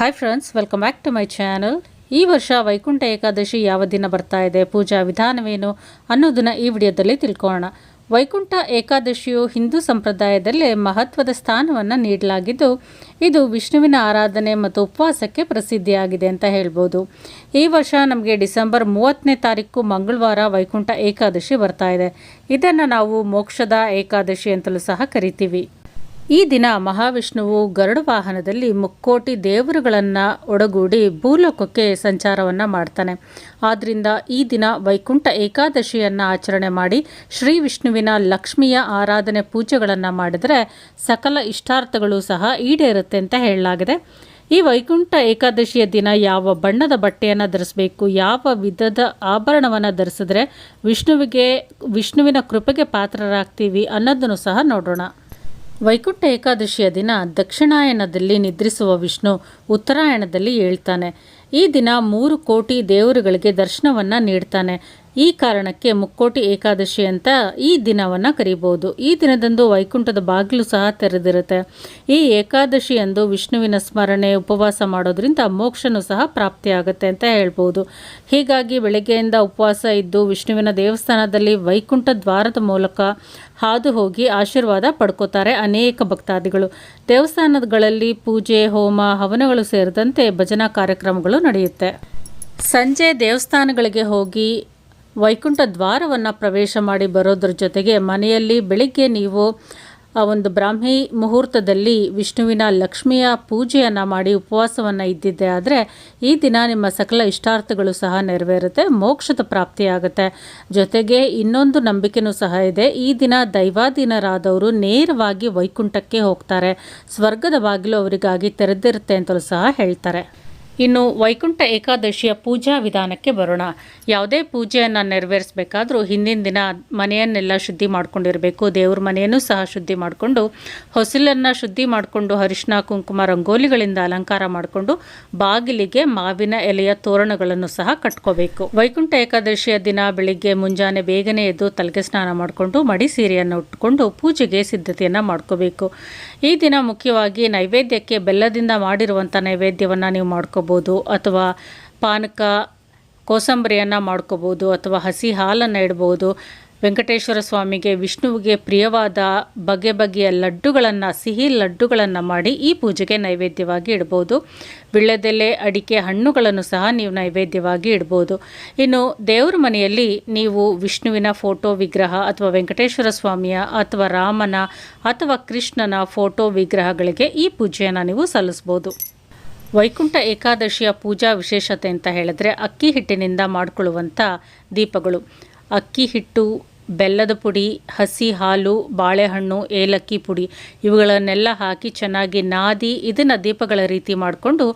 Hi friends welcome back to my channel ಈ ವರ್ಷ ವೈಕುಂಠ ಏಕಾದಶಿ ಯಾವ ದಿನ ಬರ್ತಾ ಇದೆ, ಪೂಜಾ ವಿಧಾನವೇನು ಅನ್ನೋದನ್ನು ಈ ವಿಡಿಯೋದಲ್ಲಿ ತಿಳ್ಕೊಳ್ಳೋಣ. ವೈಕುಂಠ ಏಕಾದಶಿಯು ಹಿಂದೂ ಸಂಪ್ರದಾಯದಲ್ಲಿ ಮಹತ್ವದ ಸ್ಥಾನವನ್ನು ನೀಡಲಾಗಿದ್ದು, ಇದು ವಿಷ್ಣುವಿನ ಆರಾಧನೆ ಮತ್ತು ಉಪವಾಸಕ್ಕೆ ಪ್ರಸಿದ್ಧಿಯಾಗಿದೆ ಅಂತ ಹೇಳ್ಬೋದು. ಈ ವರ್ಷ ನಮಗೆ ಡಿಸೆಂಬರ್ ಮೂವತ್ತನೇ ತಾರೀಕು ಮಂಗಳವಾರ ವೈಕುಂಠ ಏಕಾದಶಿ ಬರ್ತಾ ಇದೆ. ಇದನ್ನು ನಾವು ಮೋಕ್ಷದ ಏಕಾದಶಿ ಅಂತಲೂ ಸಹ ಕರಿತೀವಿ. ಈ ದಿನ ಮಹಾವಿಷ್ಣುವು ಗರುಡ ವಾಹನದಲ್ಲಿ ಮುಕ್ಕೋಟಿ ದೇವರುಗಳನ್ನು ಒಡಗೂಡಿ ಭೂಲೋಕಕ್ಕೆ ಸಂಚಾರವನ್ನು ಮಾಡ್ತಾನೆ. ಆದ್ದರಿಂದ ಈ ದಿನ ವೈಕುಂಠ ಏಕಾದಶಿಯನ್ನು ಆಚರಣೆ ಮಾಡಿ ಶ್ರೀ ವಿಷ್ಣುವಿನ ಲಕ್ಷ್ಮಿಯ ಆರಾಧನೆ ಪೂಜೆಗಳನ್ನು ಮಾಡಿದರೆ ಸಕಲ ಇಷ್ಟಾರ್ಥಗಳು ಸಹ ಈಡೇರುತ್ತೆ ಅಂತ ಹೇಳಲಾಗಿದೆ. ಈ ವೈಕುಂಠ ಏಕಾದಶಿಯ ದಿನ ಯಾವ ಬಣ್ಣದ ಬಟ್ಟೆಯನ್ನು ಧರಿಸಬೇಕು, ಯಾವ ವಿಧದ ಆಭರಣವನ್ನು ಧರಿಸಿದ್ರೆ ವಿಷ್ಣುವಿಗೆ, ವಿಷ್ಣುವಿನ ಕೃಪೆಗೆ ಪಾತ್ರರಾಗ್ತೀವಿ ಅನ್ನೋದನ್ನು ಸಹ ನೋಡೋಣ. ವೈಕುಂಠ ಏಕಾದಶಿಯ ದಿನ ದಕ್ಷಿಣಾಯನದಲ್ಲಿ ನಿದ್ರಿಸುವ ವಿಷ್ಣು ಉತ್ತರಾಯಣದಲ್ಲಿ ಏಳ್ತಾನೆ. ಈ ದಿನ ಮೂರು ಕೋಟಿ ದೇವರುಗಳಿಗೆ ದರ್ಶನವನ್ನು ನೀಡ್ತಾನೆ. ಈ ಕಾರಣಕ್ಕೆ ಮುಕ್ಕೋಟಿ ಏಕಾದಶಿ ಅಂತ ಈ ದಿನವನ್ನು ಕರೀಬೋದು ಈ ದಿನದಂದು ವೈಕುಂಠದ ಬಾಗಿಲು ಸಹ ತೆರೆದಿರುತ್ತೆ. ಈ ಏಕಾದಶಿಯಂದು ವಿಷ್ಣುವಿನ ಸ್ಮರಣೆ, ಉಪವಾಸ ಮಾಡೋದ್ರಿಂದ ಮೋಕ್ಷನೂ ಸಹ ಪ್ರಾಪ್ತಿಯಾಗುತ್ತೆ ಅಂತ ಹೇಳ್ಬೋದು ಹೀಗಾಗಿ ಬೆಳಗ್ಗೆಯಿಂದ ಉಪವಾಸ ಇದ್ದು ವಿಷ್ಣುವಿನ ದೇವಸ್ಥಾನದಲ್ಲಿ ವೈಕುಂಠ ದ್ವಾರದ ಮೂಲಕ ಹಾದು ಹೋಗಿ ಆಶೀರ್ವಾದ ಪಡ್ಕೋತಾರೆ ಅನೇಕ ಭಕ್ತಾದಿಗಳು. ದೇವಸ್ಥಾನಗಳಲ್ಲಿ ಪೂಜೆ, ಹೋಮ, ಹವನಗಳು ಸೇರಿದಂತೆ ಭಜನಾ ಕಾರ್ಯಕ್ರಮಗಳು ನಡೆಯುತ್ತೆ. ಸಂಜೆ ದೇವಸ್ಥಾನಗಳಿಗೆ ಹೋಗಿ ವೈಕುಂಠ ದ್ವಾರವನ್ನು ಪ್ರವೇಶ ಮಾಡಿ ಬರೋದ್ರ ಜೊತೆಗೆ ಮನೆಯಲ್ಲಿ ಬೆಳಿಗ್ಗೆ ನೀವು ಆ ಒಂದು ಬ್ರಾಹ್ಮಿ ಮುಹೂರ್ತದಲ್ಲಿ ವಿಷ್ಣುವಿನ ಲಕ್ಷ್ಮಿಯ ಪೂಜೆಯನ್ನು ಮಾಡಿ ಉಪವಾಸವನ್ನು ಇದ್ದಿದ್ದೆ ಆದರೆ ಈ ದಿನ ನಿಮ್ಮ ಸಕಲ ಇಷ್ಟಾರ್ಥಗಳು ಸಹ ನೆರವೇರುತ್ತೆ, ಮೋಕ್ಷದ ಪ್ರಾಪ್ತಿಯಾಗುತ್ತೆ ಜೊತೆಗೆ ಇನ್ನೊಂದು ನಂಬಿಕೆನೂ ಸಹ ಇದೆ, ಈ ದಿನ ದೈವಾಧೀನರಾದವರು ನೇರವಾಗಿ ವೈಕುಂಠಕ್ಕೆ ಹೋಗ್ತಾರೆ. ಸ್ವರ್ಗದ ಬಾಗಿಲು ಅವರಿಗಾಗಿ ತೆರೆದಿರುತ್ತೆ ಅಂತಲೂ ಸಹ ಹೇಳ್ತಾರೆ. ಇನ್ನು ವೈಕುಂಠ ಏಕಾದಶಿಯ ಪೂಜಾ ವಿಧಾನಕ್ಕೆ ಬರೋಣ. ಯಾವುದೇ ಪೂಜೆಯನ್ನು ನೆರವೇರಿಸಬೇಕಾದ್ರೂ ಹಿಂದಿನ ದಿನ ಮನೆಯನ್ನೆಲ್ಲ ಶುದ್ಧಿ ಮಾಡ್ಕೊಂಡಿರಬೇಕು. ದೇವ್ರ ಮನೆಯನ್ನು ಸಹ ಶುದ್ಧಿ ಮಾಡಿಕೊಂಡು, ಹೊಸಲನ್ನು ಶುದ್ಧಿ ಮಾಡಿಕೊಂಡು ಅರಿಶಿನ ಕುಂಕುಮ, ರಂಗೋಲಿಗಳಿಂದ ಅಲಂಕಾರ ಮಾಡಿಕೊಂಡು ಬಾಗಿಲಿಗೆ ಮಾವಿನ ಎಲೆಯ ತೋರಣಗಳನ್ನು ಸಹ ಕಟ್ಕೋಬೇಕು. ವೈಕುಂಠ ಏಕಾದಶಿಯ ದಿನ ಬೆಳಿಗ್ಗೆ ಮುಂಜಾನೆ ಬೇಗನೆ ಎದ್ದು ತಲೆಗೆ ಸ್ನಾನ ಮಾಡಿಕೊಂಡು, ಮಡಿ ಸೀರೆಯನ್ನು ಉಟ್ಕೊಂಡು ಪೂಜೆಗೆ ಸಿದ್ಧತೆಯನ್ನು ಮಾಡ್ಕೋಬೇಕು. ಈ ದಿನ ಮುಖ್ಯವಾಗಿ ನೈವೇದ್ಯಕ್ಕೆ ಬೆಲ್ಲದಿಂದ ಮಾಡಿರುವಂಥ ನೈವೇದ್ಯವನ್ನು ನೀವು ಮಾಡ್ಕೋಬೋದು. ಅಥವಾ ಪಾನಕ ಕೋಸಂಬರಿಯನ್ನು ಮಾಡ್ಕೋಬೋದು ಅಥವಾ ಹಸಿ ಹಾಲನ್ನು ಇಡ್ಬೋದು. ವೆಂಕಟೇಶ್ವರ ಸ್ವಾಮಿಗೆ, ವಿಷ್ಣುವಿಗೆ ಪ್ರಿಯವಾದ ಬಗೆ ಬಗೆಯ ಲಡ್ಡುಗಳನ್ನು, ಸಿಹಿ ಲಡ್ಡುಗಳನ್ನು ಮಾಡಿ ಈ ಪೂಜೆಗೆ ನೈವೇದ್ಯವಾಗಿ ಇಡ್ಬೋದು. ವಿಳ್ಳೆದೆಲೆ, ಅಡಿಕೆ ಹಣ್ಣುಗಳನ್ನು ಸಹ ನೀವು ನೈವೇದ್ಯವಾಗಿ ಇಡ್ಬೋದು. ಇನ್ನು ದೇವ್ರ ಮನೆಯಲ್ಲಿ ನೀವು ವಿಷ್ಣುವಿನ ಫೋಟೋ ವಿಗ್ರಹ ಅಥವಾ ವೆಂಕಟೇಶ್ವರ ಸ್ವಾಮಿಯ ಅಥವಾ ರಾಮನ ಅಥವಾ ಕೃಷ್ಣನ ಫೋಟೋ ವಿಗ್ರಹಗಳಿಗೆ ಈ ಪೂಜೆಯನ್ನು ನೀವು ಸಲ್ಲಿಸ್ಬೋದು. ವೈಕುಂಠ ಏಕಾದಶಿಯ ಪೂಜಾ ವಿಶೇಷತೆ ಅಂತ ಹೇಳಿದ್ರೆ ಅಕ್ಕಿ ಹಿಟ್ಟಿನಿಂದ ಮಾಡಿಕೊಳ್ಳುವಂಥ ದೀಪಗಳು. ಅಕ್ಕಿ ಹಿಟ್ಟು, ಬೆಲ್ಲದ ಪುಡಿ, ಹಸಿ ಹಾಲು, ಬಾಳೆಹಣ್ಣು, ಏಲಕ್ಕಿ ಪುಡಿ ಇವುಗಳನ್ನೆಲ್ಲ ಹಾಕಿ ಚೆನ್ನಾಗಿ ನಾದಿ ಇದನ್ನು ದೀಪಗಳ ರೀತಿ ಮಾಡಿಕೊಂಡು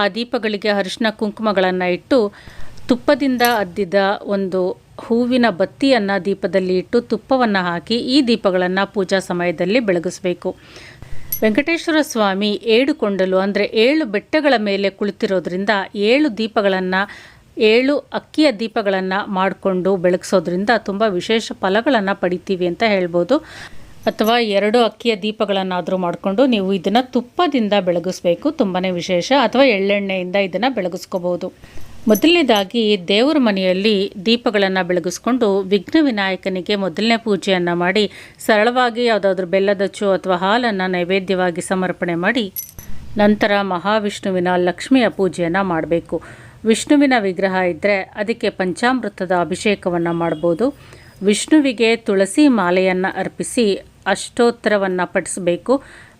ಆ ದೀಪಗಳಿಗೆ ಅರಿಶಿನ ಕುಂಕುಮಗಳನ್ನು ಇಟ್ಟು ತುಪ್ಪದಿಂದ ಅದ್ದಿದ ಒಂದು ಹೂವಿನ ಬತ್ತಿಯನ್ನು ದೀಪದಲ್ಲಿ ಇಟ್ಟು ತುಪ್ಪವನ್ನು ಹಾಕಿ ಈ ದೀಪಗಳನ್ನು ಪೂಜಾ ಸಮಯದಲ್ಲಿ ಬೆಳಗಿಸ್ಬೇಕು. ವೆಂಕಟೇಶ್ವರ ಸ್ವಾಮಿ ಏಳು ಕೊಂಡಲು ಅಂದರೆ ಏಳು ಬೆಟ್ಟಗಳ ಮೇಲೆ ಕುಳಿತಿರೋದ್ರಿಂದ ಏಳು ದೀಪಗಳನ್ನು, ಏಳು ಅಕ್ಕಿಯ ದೀಪಗಳನ್ನು ಮಾಡಿಕೊಂಡು ಬೆಳಗಿಸೋದ್ರಿಂದ ತುಂಬ ವಿಶೇಷ ಫಲಗಳನ್ನು ಪಡಿತೀವಿ ಅಂತ ಹೇಳ್ಬೋದು. ಅಥವಾ ಎರಡು ಅಕ್ಕಿಯ ದೀಪಗಳನ್ನಾದರೂ ಮಾಡಿಕೊಂಡು ನೀವು ಇದನ್ನು ತುಪ್ಪದಿಂದ ಬೆಳಗಿಸ್ಬೇಕು ತುಂಬಾ ವಿಶೇಷ. ಅಥವಾ ಎಳ್ಳೆಣ್ಣೆಯಿಂದ ಇದನ್ನು ಬೆಳಗಿಸ್ಕೋಬೋದು ಮೊದಲನೇದಾಗಿ ದೇವರ ಮನೆಯಲ್ಲಿ ದೀಪಗಳನ್ನು ಬೆಳಗಿಸ್ಕೊಂಡು ವಿಘ್ನ ವಿನಾಯಕನಿಗೆ ಮೊದಲನೇ ಪೂಜೆಯನ್ನು ಮಾಡಿ ಸರಳವಾಗಿ ಯಾವುದಾದ್ರೂ ಬೆಲ್ಲದಚ್ಚು ಅಥವಾ ಹಾಲನ್ನು ನೈವೇದ್ಯವಾಗಿ ಸಮರ್ಪಣೆ ಮಾಡಿ ನಂತರ ಮಹಾವಿಷ್ಣುವಿನ ಲಕ್ಷ್ಮಿಯ ಪೂಜೆಯನ್ನು ಮಾಡಬೇಕು. ವಿಷ್ಣುವಿನ ವಿಗ್ರಹ ಇದ್ದರೆ ಅದಕ್ಕೆ ಪಂಚಾಮೃತದ ಅಭಿಷೇಕವನ್ನು ಮಾಡ್ಬೋದು. ವಿಷ್ಣುವಿಗೆ ತುಳಸಿ ಮಾಲೆಯನ್ನು ಅರ್ಪಿಸಿ ಅಷ್ಟೋತ್ತರವನ್ನು ಪಠಿಸಬೇಕು.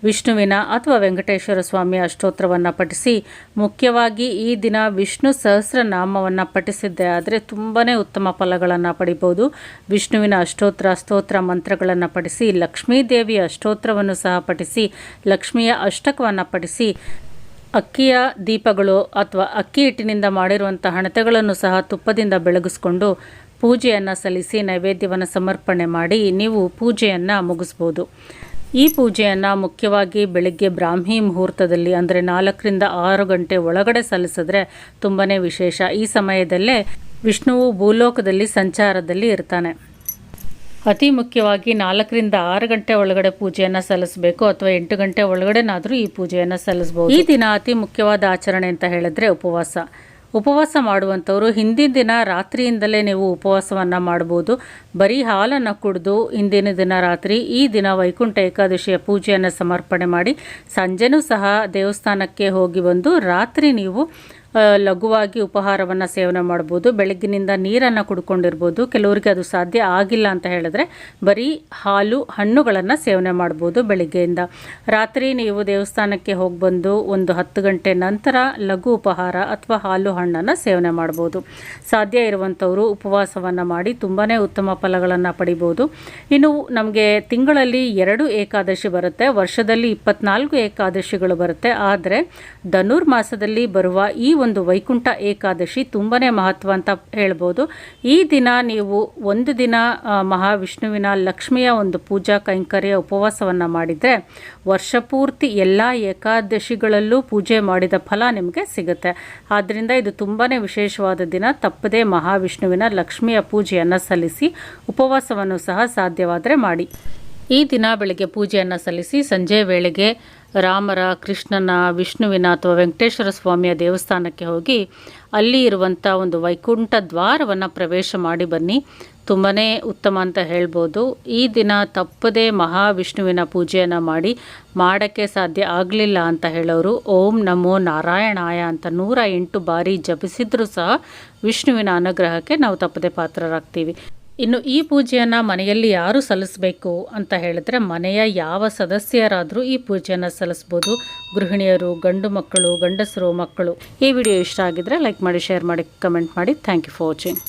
ವಿಷ್ಣುವಿನ ಅಥವಾ ವೆಂಕಟೇಶ್ವರ ಸ್ವಾಮಿಯ ಅಷ್ಟೋತ್ರವನ್ನು ಪಠಿಸಿ, ಮುಖ್ಯವಾಗಿ ಈ ದಿನ ವಿಷ್ಣು ಸಹಸ್ರನಾಮವನ್ನು ಪಠಿಸಿದ್ದೆ. ಆದರೆ ತುಂಬಾ ಉತ್ತಮ ಫಲಗಳನ್ನು ಪಡಿಬೋದು. ವಿಷ್ಣುವಿನ ಅಷ್ಟೋತ್ರ ಸ್ತೋತ್ರ ಮಂತ್ರಗಳನ್ನು ಪಠಿಸಿ, ಲಕ್ಷ್ಮೀದೇವಿಯ ಅಷ್ಟೋತ್ರವನ್ನು ಸಹ ಪಠಿಸಿ, ಲಕ್ಷ್ಮಿಯ ಅಷ್ಟಕವನ್ನು ಪಠಿಸಿ, ಅಕ್ಕಿಯ ದೀಪಗಳು ಅಥವಾ ಅಕ್ಕಿ ಹಿಟ್ಟಿನಿಂದ ಮಾಡಿರುವಂಥ ಹಣತೆಗಳನ್ನು ಸಹ ತುಪ್ಪದಿಂದ ಬೆಳಗಿಸ್ಕೊಂಡು ಪೂಜೆಯನ್ನು ಸಲ್ಲಿಸಿ, ನೈವೇದ್ಯವನ್ನು ಸಮರ್ಪಣೆ ಮಾಡಿ ನೀವು ಪೂಜೆಯನ್ನು ಮುಗಿಸ್ಬೋದು. ಈ ಪೂಜೆಯನ್ನು ಮುಖ್ಯವಾಗಿ ಬೆಳಗ್ಗೆ ಬ್ರಾಹ್ಮಿ ಮುಹೂರ್ತದಲ್ಲಿ ಅಂದರೆ ನಾಲ್ಕರಿಂದ ಆರು ಗಂಟೆ ಒಳಗಡೆ ಸಲ್ಲಿಸಿದ್ರೆ ತುಂಬಾ ವಿಶೇಷ. ಈ ಸಮಯದಲ್ಲೇ ವಿಷ್ಣುವು ಭೂಲೋಕದಲ್ಲಿ ಸಂಚಾರದಲ್ಲಿ ಇರ್ತಾನೆ. ಅತಿ ಮುಖ್ಯವಾಗಿ ನಾಲ್ಕರಿಂದ ಆರು ಗಂಟೆ ಒಳಗಡೆ ಪೂಜೆಯನ್ನು ಸಲ್ಲಿಸಬೇಕು ಅಥವಾ ಎಂಟು ಗಂಟೆ ಒಳಗಡೆನಾದರೂ ಈ ಪೂಜೆಯನ್ನು ಸಲ್ಲಿಸ್ಬೋದು. ಈ ದಿನ ಅತಿ ಮುಖ್ಯವಾದ ಆಚರಣೆ ಅಂತ ಹೇಳಿದ್ರೆ ಉಪವಾಸ. ಉಪವಾಸ ಮಾಡುವಂಥವರು, ಹಿಂದಿನ ದಿನ ರಾತ್ರಿಯಿಂದಲೇ ನೀವು ಉಪವಾಸವನ್ನು ಮಾಡ್ಬೋದು. ಬರೀ ಹಾಲನ್ನು ಕುಡಿದು ಹಿಂದಿನ ದಿನ ರಾತ್ರಿ ಈ ದಿನ ವೈಕುಂಠ ಏಕಾದಶಿಯ ಪೂಜೆಯನ್ನು ಸಮರ್ಪಣೆ ಮಾಡಿ, ಸಂಜೆನೂ ಸಹ ದೇವಸ್ಥಾನಕ್ಕೆ ಹೋಗಿ ಬಂದು ರಾತ್ರಿ ನೀವು ಲಘುವಾಗಿ ಉಪಹಾರವನ್ನು ಸೇವನೆ ಮಾಡ್ಬೋದು. ಬೆಳಗ್ಗಿನಿಂದ ನೀರನ್ನು ಕುಡ್ಕೊಂಡಿರ್ಬೋದು. ಕೆಲವರಿಗೆ ಅದು ಸಾಧ್ಯ ಆಗಿಲ್ಲ ಅಂತ ಹೇಳಿದ್ರೆ ಬರೀ ಹಾಲು, ಹಣ್ಣುಗಳನ್ನು ಸೇವನೆ ಮಾಡ್ಬೋದು ಬೆಳಗ್ಗೆಯಿಂದ. ರಾತ್ರಿ ನೀವು ದೇವಸ್ಥಾನಕ್ಕೆ ಹೋಗಿ ಬಂದು ಒಂದು ಹತ್ತು ಗಂಟೆ ನಂತರ ಲಘು ಉಪಹಾರ ಅಥವಾ ಹಾಲು, ಹಣ್ಣನ್ನು ಸೇವನೆ ಮಾಡ್ಬೋದು. ಸಾಧ್ಯ ಇರುವಂಥವರು ಉಪವಾಸವನ್ನು ಮಾಡಿ ತುಂಬಾ ಉತ್ತಮ ಫಲಗಳನ್ನು ಪಡಿಬೋದು. ಇನ್ನು ನಮಗೆ ತಿಂಗಳಲ್ಲಿ ಎರಡು ಏಕಾದಶಿ ಬರುತ್ತೆ. ವರ್ಷದಲ್ಲಿ ಇಪ್ಪತ್ನಾಲ್ಕು ಏಕಾದಶಿಗಳು ಬರುತ್ತೆ. ಆದರೆ ಧನುರ್ಮಾಸದಲ್ಲಿ ಬರುವ ಈ ಒಂದು ವೈಕುಂಠ ಏಕಾದಶಿ ತುಂಬಾ ಮಹತ್ವ ಅಂತ ಹೇಳ್ಬೋದು. ಈ ದಿನ ನೀವು ಒಂದು ದಿನ ಮಹಾವಿಷ್ಣುವಿನ ಲಕ್ಷ್ಮಿಯ ಒಂದು ಪೂಜಾ ಕೈಂಕರ್ಯ ಉಪವಾಸವನ್ನು ಮಾಡಿದರೆ ವರ್ಷಪೂರ್ತಿ ಎಲ್ಲ ಏಕಾದಶಿಗಳಲ್ಲೂ ಪೂಜೆ ಮಾಡಿದ ಫಲ ನಿಮಗೆ ಸಿಗುತ್ತೆ. ಆದ್ದರಿಂದ ಇದು ತುಂಬಾ ವಿಶೇಷವಾದ ದಿನ. ತಪ್ಪದೇ ಮಹಾವಿಷ್ಣುವಿನ ಲಕ್ಷ್ಮಿಯ ಪೂಜೆಯನ್ನು ಸಲ್ಲಿಸಿ ಉಪವಾಸವನ್ನು ಸಹ ಸಾಧ್ಯವಾದರೆ ಮಾಡಿ. ಈ ದಿನ ಬೆಳಗ್ಗೆ ಪೂಜೆಯನ್ನು ಸಲ್ಲಿಸಿ ಸಂಜೆ ವೇಳೆಗೆ ರಾಮರ, ಕೃಷ್ಣನ, ವಿಷ್ಣುವಿನ ಅಥವಾ ವೆಂಕಟೇಶ್ವರ ಸ್ವಾಮಿಯ ದೇವಸ್ಥಾನಕ್ಕೆ ಹೋಗಿ ಅಲ್ಲಿ ಇರುವಂಥ ಒಂದು ವೈಕುಂಠ ದ್ವಾರವನ್ನು ಪ್ರವೇಶ ಮಾಡಿ ಬನ್ನಿ. ತುಂಬಾ ಉತ್ತಮ ಅಂತ ಹೇಳ್ಬೋದು. ಈ ದಿನ ತಪ್ಪದೇ ಮಹಾವಿಷ್ಣುವಿನ ಪೂಜೆಯನ್ನು ಮಾಡಿ ಮಾಡೋಕ್ಕೆ ಸಾಧ್ಯ ಆಗಲಿಲ್ಲ ಅಂತ ಹೇಳೋರು. ಓಂ ನಮೋ ನಾರಾಯಣಾಯ ಅಂತ ನೂರ ಎಂಟು ಬಾರಿ ಜಪಿಸಿದ್ರೂ ಸಹ ವಿಷ್ಣುವಿನ ಅನುಗ್ರಹಕ್ಕೆ ನಾವು ತಪ್ಪದೆ ಪಾತ್ರರಾಗ್ತೀವಿ. ಇನ್ನು ಈ ಪೂಜೆಯನ್ನು ಮನೆಯಲ್ಲಿ ಯಾರು ಸಲ್ಲಿಸಬೇಕು ಅಂತ ಹೇಳಿದ್ರೆ ಮನೆಯ ಯಾವ ಸದಸ್ಯರಾದರೂ ಈ ಪೂಜೆಯನ್ನು ಸಲ್ಲಿಸ್ಬೋದು. ಗೃಹಿಣಿಯರು, ಗಂಡು ಮಕ್ಕಳು, ಗಂಡಸರು ಮಕ್ಕಳು. ಈ ವಿಡಿಯೋ ಇಷ್ಟ ಆಗಿದ್ರೆ ಲೈಕ್ ಮಾಡಿ ಶೇರ್ ಮಾಡಿ ಕಮೆಂಟ್ ಮಾಡಿ. Thank you for watching